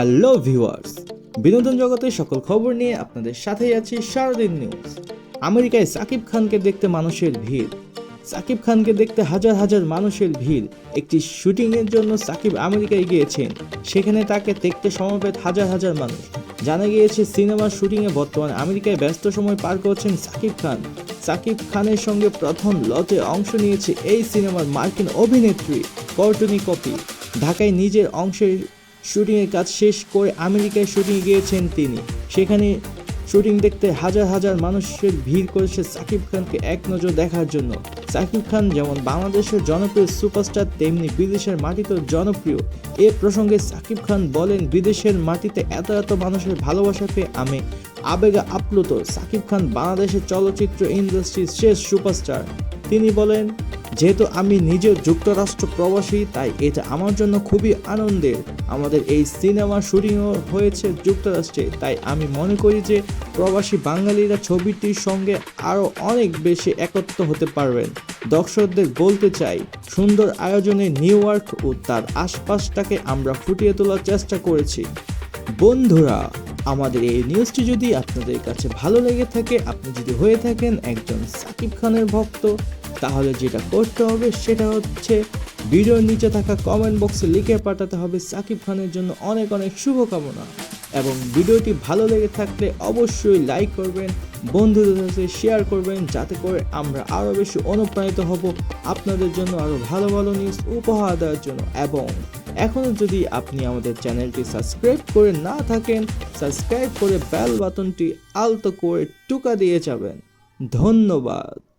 Hello viewers বিনোদন জগতের সকল খবর নিয়ে আপনাদের সাথেই আছি সারাদিন নিউজ আমেরিকায় সাকিব খানকে দেখতে মানুষের ভিড়। সাকিব খানকে দেখতে হাজার হাজার মানুষের ভিড়। একটি শুটিংয়ের জন্য সাকিব আমেরিকায় গিয়েছেন। সেখানে তাকে দেখতে সমবেত হাজার হাজার মানুষ। জানা গিয়েছে সিনেমার শুটিংয়ে বর্তমানে আমেরিকায় ব্যস্ত সময় পার করছেন সাকিব খান। সাকিব খানের সঙ্গে প্রথম লতে অংশ নিয়েছে এই সিনেমার মার্কিন অভিনেত্রী কর্টনি কপি। ঢাকায় নিজের অংশের শুটিংয়ের কাজ শেষ করে আমেরিকায় শুটিং গিয়েছেন তিনি। সেখানে শুটিং দেখতে হাজার হাজার মানুষের ভিড় করেছে সাকিব খানকে এক নজর দেখার জন্য। সাকিব খান যেমন বাংলাদেশের জনপ্রিয় সুপারস্টার, তেমনি বিদেশের মাটিতেও জনপ্রিয়। এ প্রসঙ্গে সাকিব খান বলেন, বিদেশের মাটিতে এত এত মানুষের ভালোবাসা পেয়ে আমি আবেগে আপ্লুত। সাকিব খান বাংলাদেশের চলচ্চিত্র ইন্ডাস্ট্রির শেষ সুপারস্টার। তিনি বলেন যেহেতু আমি নিজেও যুক্তরাষ্ট্র প্রবাসী, তাই এটা আমার জন্য খুবই আনন্দের। আমাদের এই সিনেমা শুটিংও হয়েছে যুক্তরাষ্ট্রে, তাই আমি মনে করি যে প্রবাসী বাঙালিরা ছবিটির সঙ্গে আরও অনেক বেশি একত্র হতে পারবেন। দর্শকদের বলতে চাই, সুন্দর আয়োজনে নিউ ইয়র্ক ও তার আশপাশটাকে আমরা ফুটিয়ে তোলার চেষ্টা করেছি। বন্ধুরা, আমাদের এই নিউজটি যদি আপনাদের কাছে ভালো লেগে থাকে, আপনি যদি হয়ে থাকেন একজন সাকিব খানের ভক্ত তাহলে যেটা করতে হবে সেটা হচ্ছে ভিডিওর নিচে থাকা কমেন্ট বক্সে লিখে পাঠাতে হবে সাকিব খানের জন্য অনেক অনেক শুভকামনা। এবং ভিডিওটি ভালো লেগে থাকলে অবশ্যই লাইক করবেন, বন্ধুদের সাথে শেয়ার করবেন, যাতে করে আমরা আরও বেশি অনুপ্রাণিত হব আপনাদের জন্য আরও ভালো ভালো নিউজ উপহার দেওয়ার জন্য। এবং এখনও যদি আপনি আমাদের চ্যানেলটি সাবস্ক্রাইব করে না থাকেন সাবস্ক্রাইব করে বেল বাটনটি আলতো করে টুকা দিয়ে যাবেন। ধন্যবাদ।